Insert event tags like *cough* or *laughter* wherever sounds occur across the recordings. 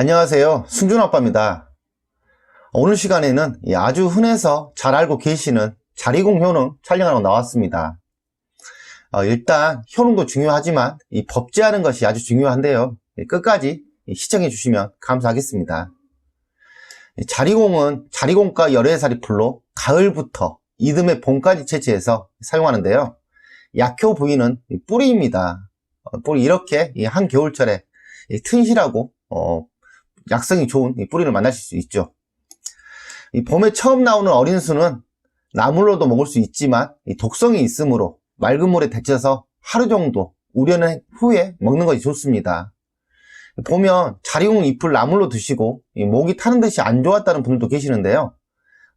안녕하세요. 승준아빠입니다. 오늘 시간에는 이 아주 흔해서 잘 알고 계시는 자리공 효능 촬영하러 나왔습니다. 어, 일단 효능도 중요하지만 이 법제하는 것이 아주 중요한데요. 예, 끝까지 시청해 주시면 감사하겠습니다. 이 자리공은 자리공과 열애살이 풀로 가을부터 이듬해 봄까지 채취해서 사용하는데요. 약효 부위는 이 뿌리입니다. 어, 뿌리 이렇게 이 한겨울철에 이 튼실하고 어, 약성이 좋은 이 뿌리를 만나실 수 있죠. 이 봄에 처음 나오는 어린 수는 나물로도 먹을 수 있지만 이 독성이 있으므로 맑은 물에 데쳐서 하루 정도 우려낸 후에 먹는 것이 좋습니다. 보면 자리공 잎을 나물로 드시고 이 목이 타는 듯이 안 좋았다는 분들도 계시는데요.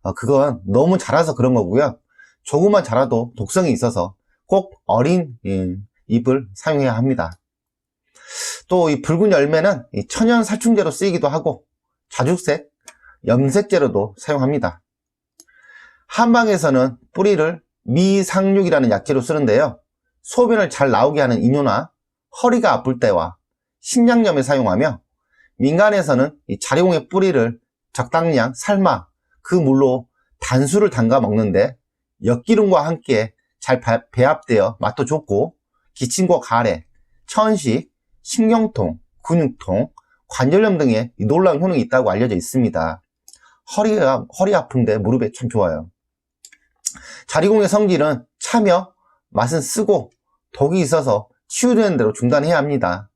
어, 그건 너무 자라서 그런 거고요. 조금만 자라도 독성이 있어서 꼭 어린 예, 잎을 사용해야 합니다. 또 이 붉은 열매는 이 천연 살충제로 쓰이기도 하고 자죽색, 염색제로도 사용합니다. 한방에서는 뿌리를 미상육이라는 약재로 쓰는데요. 소변을 잘 나오게 하는 이뇨나 허리가 아플 때와 신장염에 사용하며 민간에서는 이 자리공의 뿌리를 적당량 삶아 그 물로 단수를 담가 먹는데 엿기름과 함께 잘 바- 배합되어 맛도 좋고 기침과 가래, 천식, 신경통, 근육통, 관절염 이 놀라운 효능이 있다고 알려져 있습니다. 허리가, 허리 아픈데 무릎에 참 좋아요. 자리공의 성질은 차며 맛은 쓰고 독이 있어서 치유되는 대로 중단해야 합니다.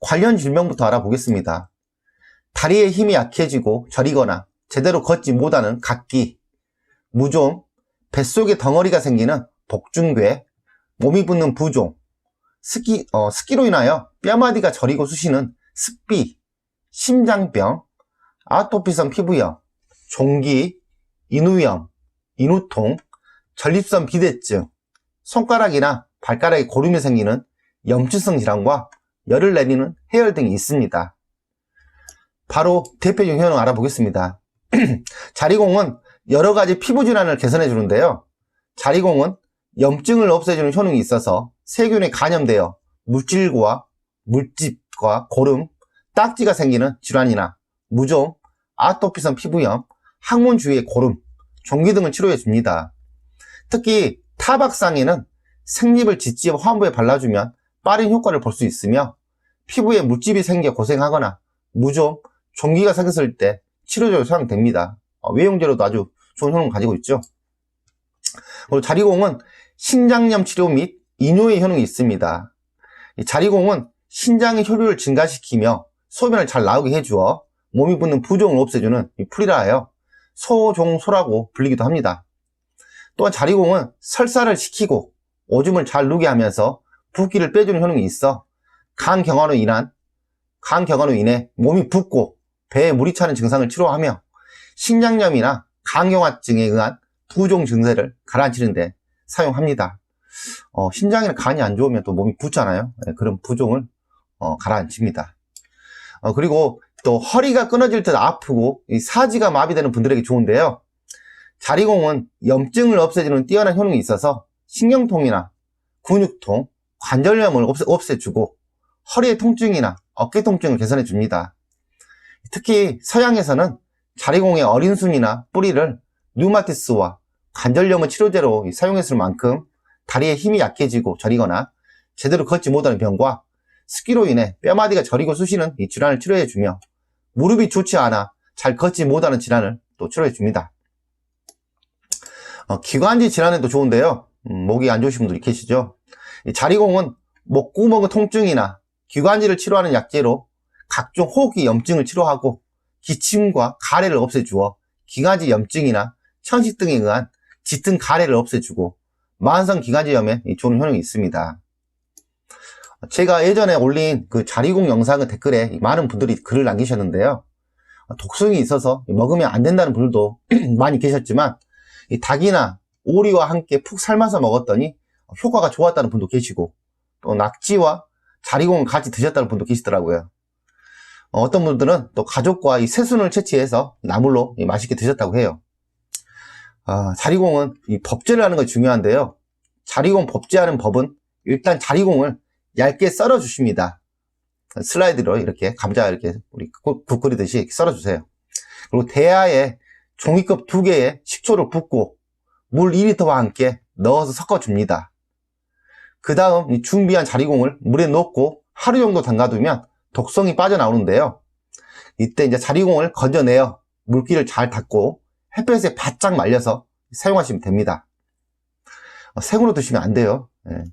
관련 질병부터 알아보겠습니다. 다리의 힘이 약해지고 저리거나 제대로 걷지 못하는 각기, 무좀, 뱃속에 덩어리가 생기는 복중괴, 몸이 붓는 부종, 습기, 어, 습기로 인하여 뼈마디가 저리고 쑤시는 습비, 심장병, 아토피성 피부염, 종기, 인후염, 인후통, 전립선 비대증, 손가락이나 발가락에 고름이 생기는 염증성 질환과 열을 내리는 해열 등이 있습니다. 바로 대표적인 효능 알아보겠습니다. *clears throat* 자리공은 여러 가지 피부 질환을 개선해 주는데요. 자리공은 염증을 없애주는 효능이 있어서 세균에 감염되어 물질과 물집과 고름, 딱지가 생기는 질환이나 무좀, 아토피성 피부염, 항문 주위의 고름, 종기 등을 치료해 줍니다. 특히 타박상에는 생립을 짓지어 화부에 발라주면 빠른 효과를 볼 수 있으며 피부에 물집이 생겨 고생하거나 무좀, 종기가 생겼을 때 치료제로 사용됩니다. 어, 외용제로도 아주 좋은 효능을 가지고 있죠. 그리고 자리공은 신장염 치료 및 이뇨의 효능이 있습니다. 이 자리공은 신장의 혈류를 증가시키며 소변을 잘 나오게 해주어 몸이 붓는 부종을 없애주는 이 풀이라 하여 소종소라고 불리기도 합니다. 또한 자리공은 설사를 시키고 오줌을 잘 누게 하면서 붓기를 빼주는 효능이 있어 간 경화로 인한 간 경화로 인해 몸이 붓고 배에 물이 차는 증상을 치료하며 신장염이나 간경화증에 의한 부종 증세를 가라앉히는데 사용합니다. 어, 신장이나 간이 안 좋으면 또 몸이 붓잖아요. 네, 그런 부종을 어, 가라앉힙니다. 어, 그리고 또 허리가 끊어질 때 아프고 이 사지가 마비되는 분들에게 좋은데요. 자리공은 염증을 없애주는 뛰어난 효능이 있어서 신경통이나 근육통, 관절염을 없애, 없애주고 허리의 통증이나 어깨 통증을 개선해 줍니다. 특히 서양에서는 자리공의 어린 순이나 뿌리를 류마티스와 관절염의 치료제로 사용했을 만큼 다리의 힘이 약해지고 저리거나 제대로 걷지 못하는 병과 습기로 인해 뼈마디가 저리고 쑤시는 이 질환을 치료해 주며 무릎이 좋지 않아 잘 걷지 못하는 질환을 또 치료해 줍니다. 어, 기관지 질환에도 좋은데요. 음, 목이 안 좋으신 분들이 계시죠. 이 자리공은 목구멍의 통증이나 기관지를 치료하는 약재로 각종 호흡기 염증을 치료하고 기침과 가래를 없애주어 기관지 염증이나 천식 등에 의한 짙은 가래를 없애주고 만성 기관지염에 이 좋은 효능이 있습니다. 제가 예전에 올린 그 자리공 영상의 댓글에 많은 분들이 글을 남기셨는데요. 독성이 있어서 먹으면 안 된다는 분들도 *clears throat* 많이 계셨지만 이 닭이나 오리와 함께 푹 삶아서 먹었더니 효과가 좋았다는 분도 계시고 또 낙지와 자리공을 같이 드셨다는 분도 계시더라고요. 어, 어떤 분들은 또 가족과 이 새순을 채취해서 나물로 이 맛있게 드셨다고 해요. 아, 자리공은 이 법제를 하는 것이 중요한데요. 자리공 법제하는 법은 일단 자리공을 얇게 썰어 주십니다. 슬라이드로 이렇게 감자 이렇게 우리 국, 국 끓이듯이 썰어 주세요. 그리고 대야에 종이컵 두 개에 식초를 붓고 물 2리터와 함께 넣어서 섞어 줍니다. 그 다음 준비한 자리공을 물에 넣고 하루 정도 담가두면 독성이 빠져나오는데요. 이때 이제 자리공을 건져내어 물기를 잘 닦고 햇볕에 바짝 말려서 사용하시면 됩니다. 어, 생으로 드시면 안 돼요. 예.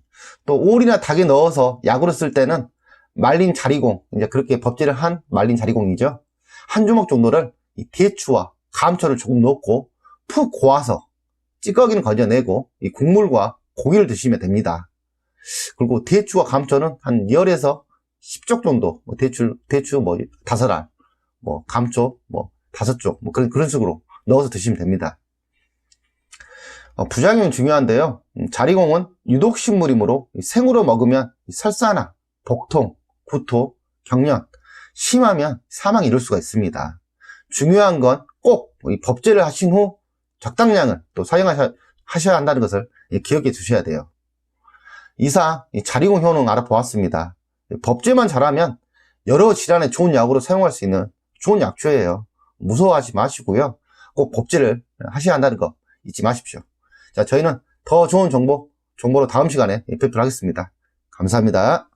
또 오리나 닭에 넣어서 약으로 쓸 때는 말린 자리공, 이제 그렇게 법제를 한 말린 자리공이죠. 한 주먹 정도를 이 대추와 감초를 조금 넣고 푹 고아서 찌꺼기는 건져내고 이 국물과 고기를 드시면 됩니다. 그리고 대추와 감초는 한 열에서 10쪽 정도, 뭐 대추, 대추 뭐 다섯 알, 뭐 감초 뭐 다섯 쪽, 뭐 그런, 그런 식으로 넣어서 드시면 됩니다. 어, 부작용은 중요한데요. 음, 자리공은 유독식물이므로 생으로 먹으면 설사나 복통, 구토, 경련, 심하면 사망이 이룰 수가 있습니다. 중요한 건 꼭 법제를 하신 후 적당량을 또 사용하셔야 하셔야 한다는 것을 예, 기억해 두셔야 돼요. 이상 이 자리공 효능 알아보았습니다. 법제만 잘하면 여러 질환에 좋은 약으로 사용할 수 있는 좋은 약초예요. 무서워하지 마시고요. 꼭 법제를 하셔야 한다는 거 잊지 마십시오. 자, 저희는 더 좋은 정보, 정보로 다음 시간에 뵙도록 하겠습니다. 감사합니다.